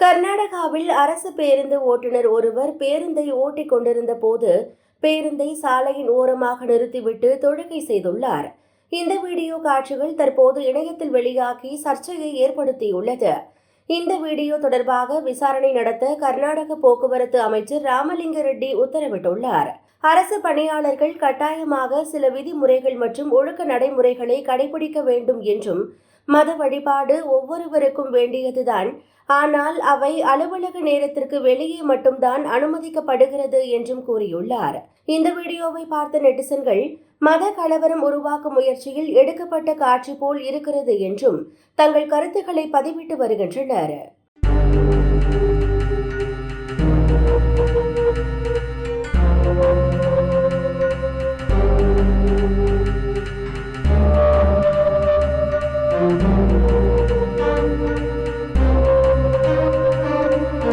கர்நாடகாவில் அரசு பேருந்து ஓட்டுநர் ஒருவர் பேருந்தை ஓட்டிக் கொண்டிருந்த போது பேருந்தை சாலையின் ஓரமாக நிறுத்திவிட்டு தொழுகை செய்துள்ளார். இந்த வீடியோ காட்சிகள் தற்போது இணையத்தில் வெளியாகி சர்ச்சையை ஏற்படுத்தியுள்ளது. இந்த வீடியோ தொடர்பாக விசாரணை நடத்த கர்நாடக போக்குவரத்து அமைச்சர் ராமலிங்க ரெட்டி உத்தரவிட்டுள்ளார். அரசு பணியாளர்கள் கட்டாயமாக சில விதிமுறைகள் மற்றும் ஒழுக்க நடைமுறைகளை கடைபிடிக்க வேண்டும் என்றும் மத வழிபாடு ஒவ்வொருவருக்கும் வேண்டியதுதான். ஆனால் அவை அலுவலக நேரத்திற்கு வெளியே மட்டும்தான் அனுமதிக்கப்படுகிறது என்றும் கூறியுள்ளார். இந்த வீடியோவை பார்த்த நெட்டிசன்கள் மத கலவரம் உருவாக்கும் முயற்சியில் எடுக்கப்பட்ட காட்சி போல் இருக்கிறது என்றும் தங்கள் கருத்துக்களை பதிவிட்டு வருகின்றனர்.